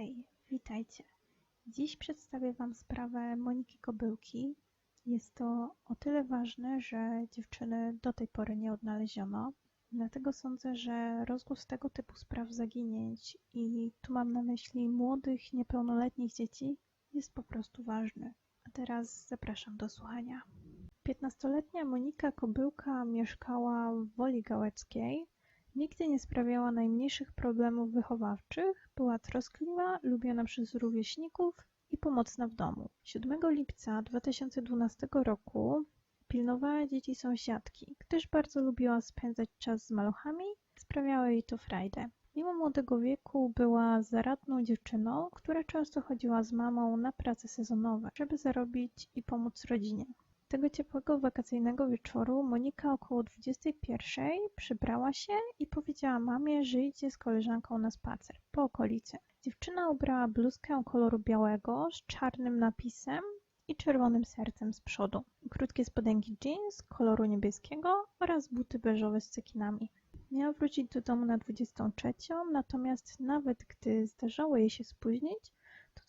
Hej, witajcie. Dziś przedstawię Wam sprawę Moniki Kobyłki. Jest to o tyle ważne, że dziewczyny do tej pory nie odnaleziono. Dlatego sądzę, że rozgłos tego typu spraw zaginięć i tu mam na myśli młodych, niepełnoletnich dzieci jest po prostu ważny. A teraz zapraszam do słuchania. 15-letnia Monika Kobyłka mieszkała w Woli Gałeckiej. Nigdy nie sprawiała najmniejszych problemów wychowawczych, była troskliwa, lubiana przez rówieśników i pomocna w domu. 7 lipca 2012 roku pilnowała dzieci sąsiadki, gdyż bardzo lubiła spędzać czas z maluchami, sprawiało jej to frajdę. Mimo młodego wieku była zaradną dziewczyną, która często chodziła z mamą na prace sezonowe, żeby zarobić i pomóc rodzinie. Tego ciepłego wakacyjnego wieczoru Monika około 21 przybrała się i powiedziała mamie, że idzie z koleżanką na spacer po okolicy. Dziewczyna ubrała bluzkę koloru białego z czarnym napisem i czerwonym sercem z przodu, krótkie spodenki jeans koloru niebieskiego oraz buty beżowe z cekinami. Miała wrócić do domu na 23, natomiast nawet gdy zdarzało jej się spóźnić,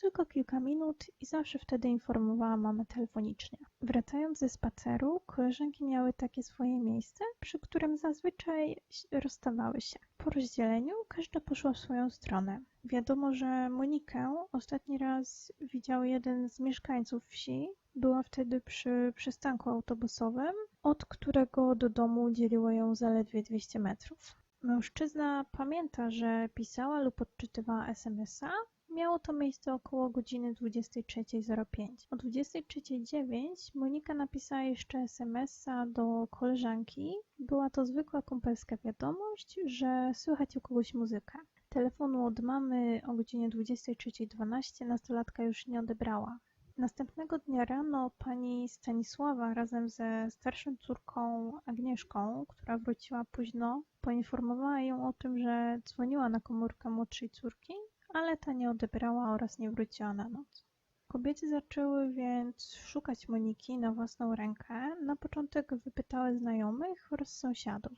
tylko kilka minut i zawsze wtedy informowała mamę telefonicznie. Wracając ze spaceru, koleżanki miały takie swoje miejsce, przy którym zazwyczaj rozstawały się. Po rozdzieleniu każda poszła w swoją stronę. Wiadomo, że Monikę ostatni raz widział jeden z mieszkańców wsi. Była wtedy przy przystanku autobusowym, od którego do domu dzieliło ją zaledwie 200 metrów. Mężczyzna pamięta, że pisała lub odczytywała SMS-a, Miało to miejsce około godziny 23.05. O 23.09 Monika napisała jeszcze SMS-a do koleżanki. Była to zwykła kumpelska wiadomość, że słychać u kogoś muzykę. Telefonu od mamy o godzinie 23.12 nastolatka już nie odebrała. Następnego dnia rano pani Stanisława razem ze starszą córką Agnieszką, która wróciła późno, poinformowała ją o tym, że dzwoniła na komórkę młodszej córki ale ta nie odebrała oraz nie wróciła na noc. Kobiety zaczęły więc szukać Moniki na własną rękę. Na początek wypytały znajomych oraz sąsiadów.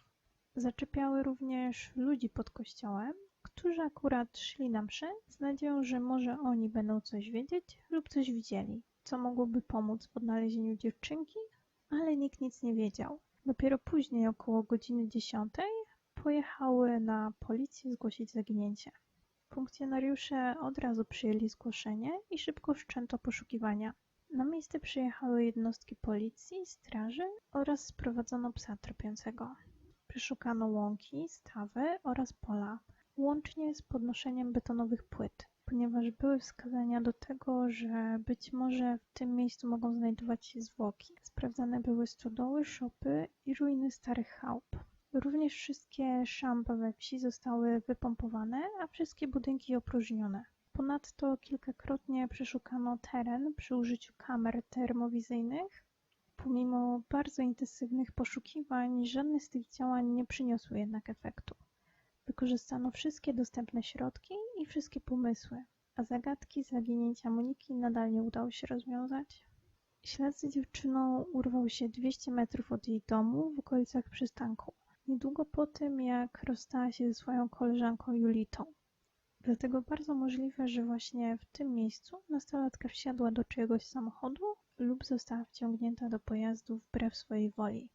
Zaczepiały również ludzi pod kościołem, którzy akurat szli na mszę z nadzieją, że może oni będą coś wiedzieć lub coś widzieli, co mogłoby pomóc w odnalezieniu dziewczynki, ale nikt nic nie wiedział. Dopiero później, około godziny 10, pojechały na policję zgłosić zaginięcie. Funkcjonariusze od razu przyjęli zgłoszenie i szybko wszczęto poszukiwania. Na miejsce przyjechały jednostki policji, straży oraz sprowadzono psa tropiącego. Przeszukano łąki, stawy oraz pola, łącznie z podnoszeniem betonowych płyt, ponieważ były wskazania do tego, że być może w tym miejscu mogą znajdować się zwłoki. Sprawdzane były stodoły, szopy i ruiny starych chałup. Również wszystkie szampa we wsi zostały wypompowane, a wszystkie budynki opróżnione. Ponadto kilkakrotnie przeszukano teren przy użyciu kamer termowizyjnych. Pomimo bardzo intensywnych poszukiwań, żadne z tych działań nie przyniosły jednak efektu. Wykorzystano wszystkie dostępne środki i wszystkie pomysły, a zagadki zaginięcia Moniki nadal nie udało się rozwiązać. Ślad za dziewczyną urwał się 200 metrów od jej domu w okolicach przystanku niedługo po tym, jak rozstała się ze swoją koleżanką Julitą. Dlatego bardzo możliwe, że właśnie w tym miejscu nastolatka wsiadła do czyjegoś samochodu lub została wciągnięta do pojazdu wbrew swojej woli.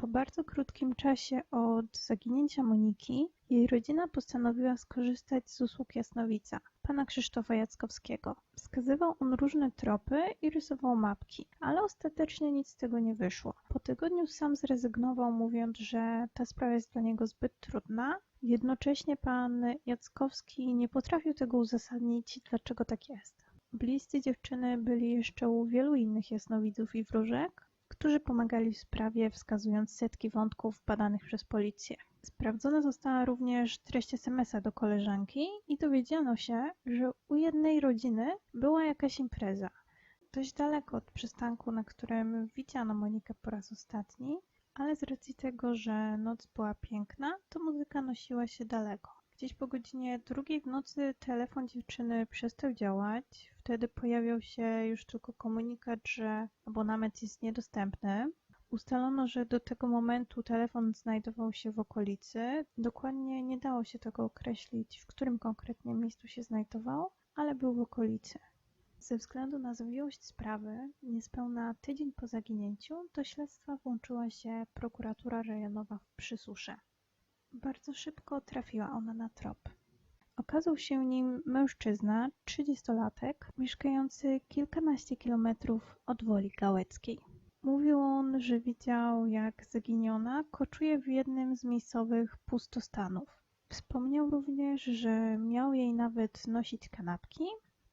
Po bardzo krótkim czasie od zaginięcia Moniki, jej rodzina postanowiła skorzystać z usług jasnowica, pana Krzysztofa Jackowskiego. Wskazywał on różne tropy i rysował mapki, ale ostatecznie nic z tego nie wyszło. Po tygodniu sam zrezygnował, mówiąc, że ta sprawa jest dla niego zbyt trudna. Jednocześnie pan Jackowski nie potrafił tego uzasadnić, dlaczego tak jest. Bliscy dziewczyny byli jeszcze u wielu innych jasnowidzów i wróżek, którzy pomagali w sprawie, wskazując setki wątków badanych przez policję. Sprawdzona została również treść SMS-a do koleżanki i dowiedziano się, że u jednej rodziny była jakaś impreza. Dość daleko od przystanku, na którym widziano Monikę po raz ostatni, ale z racji tego, że noc była piękna, to muzyka nosiła się daleko. Gdzieś po godzinie drugiej w nocy telefon dziewczyny przestał działać. Wtedy pojawiał się już tylko komunikat, że abonament jest niedostępny. Ustalono, że do tego momentu telefon znajdował się w okolicy. Dokładnie nie dało się tego określić, w którym konkretnie miejscu się znajdował, ale był w okolicy. Ze względu na zwiłość sprawy, niespełna tydzień po zaginięciu, do śledztwa włączyła się prokuratura rejonowa w Przysusze. Bardzo szybko trafiła ona na trop. Okazał się nim mężczyzna, trzydziestolatek, mieszkający kilkanaście kilometrów od Woli Gałeckiej. Mówił on, że widział, jak zaginiona koczuje w jednym z miejscowych pustostanów. Wspomniał również, że miał jej nawet nosić kanapki,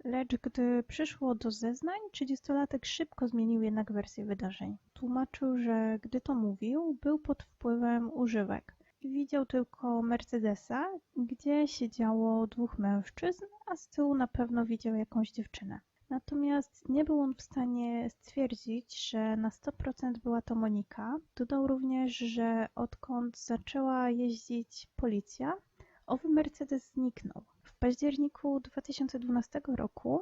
lecz gdy przyszło do zeznań, trzydziestolatek szybko zmienił jednak wersję wydarzeń. Tłumaczył, że gdy to mówił, był pod wpływem używek widział tylko Mercedesa, gdzie siedziało dwóch mężczyzn, a z tyłu na pewno widział jakąś dziewczynę. Natomiast nie był on w stanie stwierdzić, że na 100% była to Monika. Dodał również, że odkąd zaczęła jeździć policja, owy Mercedes zniknął. W październiku 2012 roku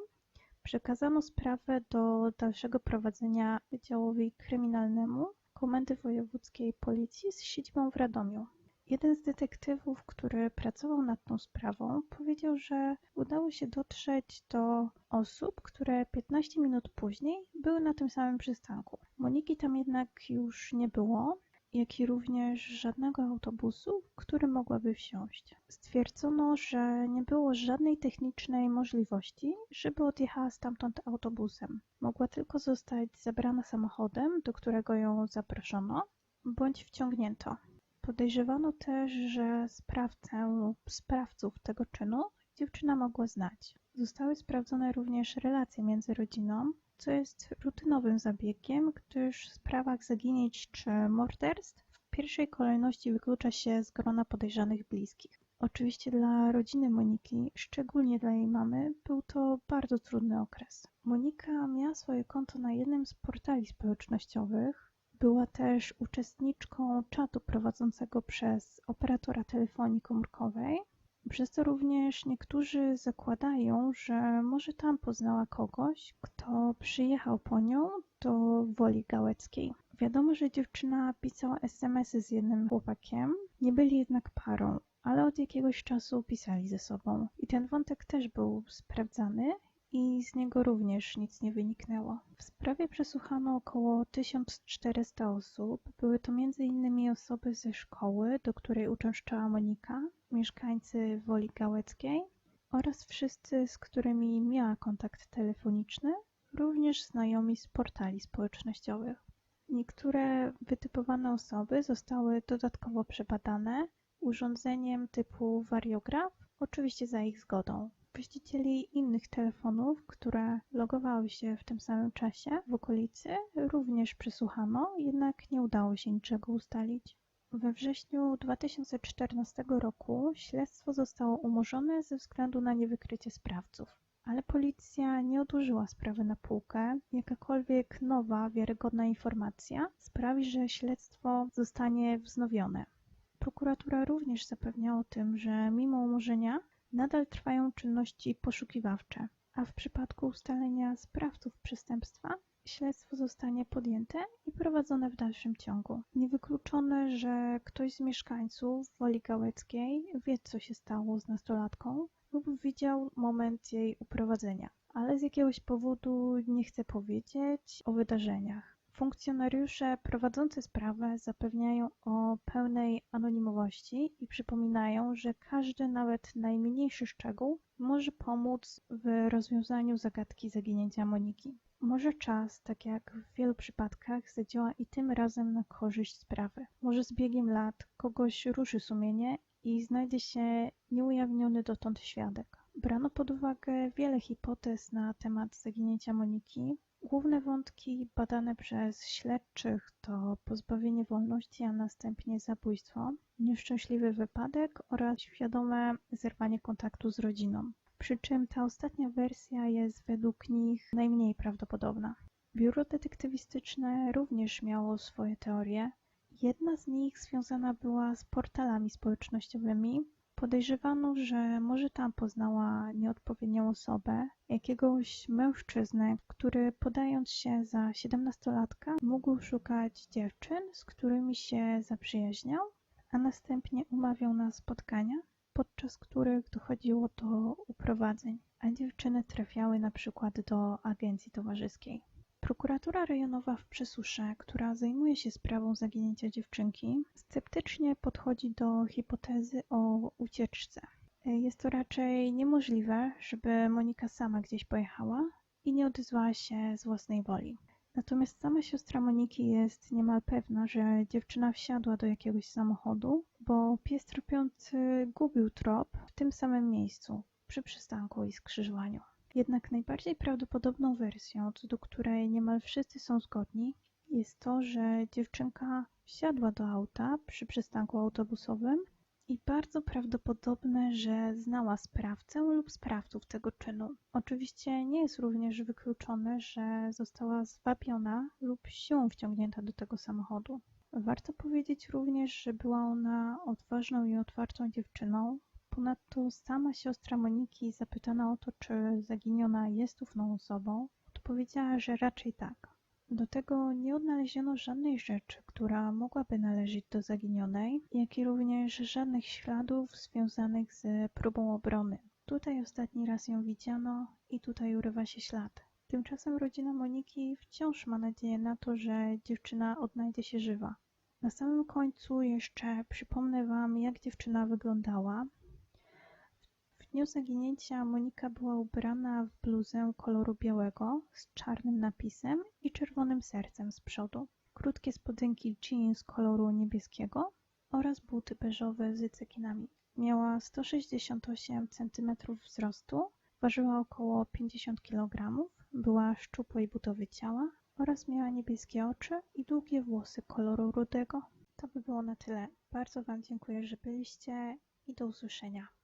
przekazano sprawę do dalszego prowadzenia Wydziałowi Kryminalnemu Komendy Wojewódzkiej Policji z siedzibą w Radomiu. Jeden z detektywów, który pracował nad tą sprawą, powiedział, że udało się dotrzeć do osób, które 15 minut później były na tym samym przystanku. Moniki tam jednak już nie było, jak i również żadnego autobusu, który mogłaby wsiąść. Stwierdzono, że nie było żadnej technicznej możliwości, żeby odjechała stamtąd autobusem. Mogła tylko zostać zabrana samochodem, do którego ją zaproszono, bądź wciągnięto. Podejrzewano też, że sprawcę lub sprawców tego czynu dziewczyna mogła znać. Zostały sprawdzone również relacje między rodziną, co jest rutynowym zabiegiem, gdyż w sprawach zaginięć czy morderstw w pierwszej kolejności wyklucza się z grona podejrzanych bliskich. Oczywiście dla rodziny Moniki, szczególnie dla jej mamy, był to bardzo trudny okres. Monika miała swoje konto na jednym z portali społecznościowych, była też uczestniczką czatu prowadzonego przez operatora telefonii komórkowej, przez to również niektórzy zakładają, że może tam poznała kogoś, kto przyjechał po nią do Woli Gałeckiej. Wiadomo, że dziewczyna pisała SMS-y z jednym chłopakiem, nie byli jednak parą, ale od jakiegoś czasu pisali ze sobą. I ten wątek też był sprawdzany i z niego również nic nie wyniknęło. W sprawie przesłuchano około 1400 osób. Były to m.in. osoby ze szkoły, do której uczęszczała Monika, mieszkańcy Woli Gałeckiej oraz wszyscy, z którymi miała kontakt telefoniczny, również znajomi z portali społecznościowych. Niektóre wytypowane osoby zostały dodatkowo przebadane urządzeniem typu wariograf, oczywiście za ich zgodą. Właścicieli innych telefonów, które logowały się w tym samym czasie w okolicy, również przesłuchano, jednak nie udało się niczego ustalić. We wrześniu 2014 roku śledztwo zostało umorzone ze względu na niewykrycie sprawców. Ale policja nie odłożyła sprawy na półkę. Jakakolwiek nowa, wiarygodna informacja sprawi, że śledztwo zostanie wznowione. Prokuratura również zapewnia o tym, że mimo umorzenia nadal trwają czynności poszukiwawcze, a w przypadku ustalenia sprawców przestępstwa śledztwo zostanie podjęte i prowadzone w dalszym ciągu. Niewykluczone, że ktoś z mieszkańców Woli Gałeckiej wie, co się stało z nastolatką lub widział moment jej uprowadzenia, ale z jakiegoś powodu nie chce powiedzieć o wydarzeniach. Funkcjonariusze prowadzący sprawę zapewniają o pełnej anonimowości i przypominają, że każdy, nawet najmniejszy szczegół może pomóc w rozwiązaniu zagadki zaginięcia Moniki. Może czas, tak jak w wielu przypadkach, zadziała i tym razem na korzyść sprawy. Może z biegiem lat kogoś ruszy sumienie i znajdzie się nieujawniony dotąd świadek. Brano pod uwagę wiele hipotez na temat zaginięcia Moniki, Główne wątki badane przez śledczych to pozbawienie wolności, a następnie zabójstwo, nieszczęśliwy wypadek oraz świadome zerwanie kontaktu z rodziną. Przy czym ta ostatnia wersja jest według nich najmniej prawdopodobna. Biuro detektywistyczne również miało swoje teorie. Jedna z nich związana była z portalami społecznościowymi, Podejrzewano, że może tam poznała nieodpowiednią osobę, jakiegoś mężczyznę, który podając się za siedemnastolatka mógł szukać dziewczyn, z którymi się zaprzyjaźniał, a następnie umawiał na spotkania, podczas których dochodziło do uprowadzeń, a dziewczyny trafiały na przykład do agencji towarzyskiej. Prokuratura rejonowa w Przesusze, która zajmuje się sprawą zaginięcia dziewczynki, sceptycznie podchodzi do hipotezy o ucieczce. Jest to raczej niemożliwe, żeby Monika sama gdzieś pojechała i nie odezwała się z własnej woli. Natomiast sama siostra Moniki jest niemal pewna, że dziewczyna wsiadła do jakiegoś samochodu, bo pies tropiący gubił trop w tym samym miejscu, przy przystanku i skrzyżowaniu. Jednak najbardziej prawdopodobną wersją, co do której niemal wszyscy są zgodni, jest to, że dziewczynka wsiadła do auta przy przystanku autobusowym i bardzo prawdopodobne, że znała sprawcę lub sprawców tego czynu. Oczywiście nie jest również wykluczone, że została zwabiona lub siłą wciągnięta do tego samochodu. Warto powiedzieć również, że była ona odważną i otwartą dziewczyną, Ponadto sama siostra Moniki, zapytana o to, czy zaginiona jest ufną osobą, odpowiedziała, że raczej tak. Do tego nie odnaleziono żadnej rzeczy, która mogłaby należeć do zaginionej, jak i również żadnych śladów związanych z próbą obrony. Tutaj ostatni raz ją widziano i tutaj urywa się ślad. Tymczasem rodzina Moniki wciąż ma nadzieję na to, że dziewczyna odnajdzie się żywa. Na samym końcu jeszcze przypomnę Wam, jak dziewczyna wyglądała dniu zaginięcia Monika była ubrana w bluzę koloru białego z czarnym napisem i czerwonym sercem z przodu, krótkie spodenki jeans koloru niebieskiego oraz buty beżowe z cekinami. Miała 168 cm wzrostu, ważyła około 50 kg, była szczupłej budowy ciała oraz miała niebieskie oczy i długie włosy koloru rudego. To by było na tyle. Bardzo Wam dziękuję, że byliście i do usłyszenia.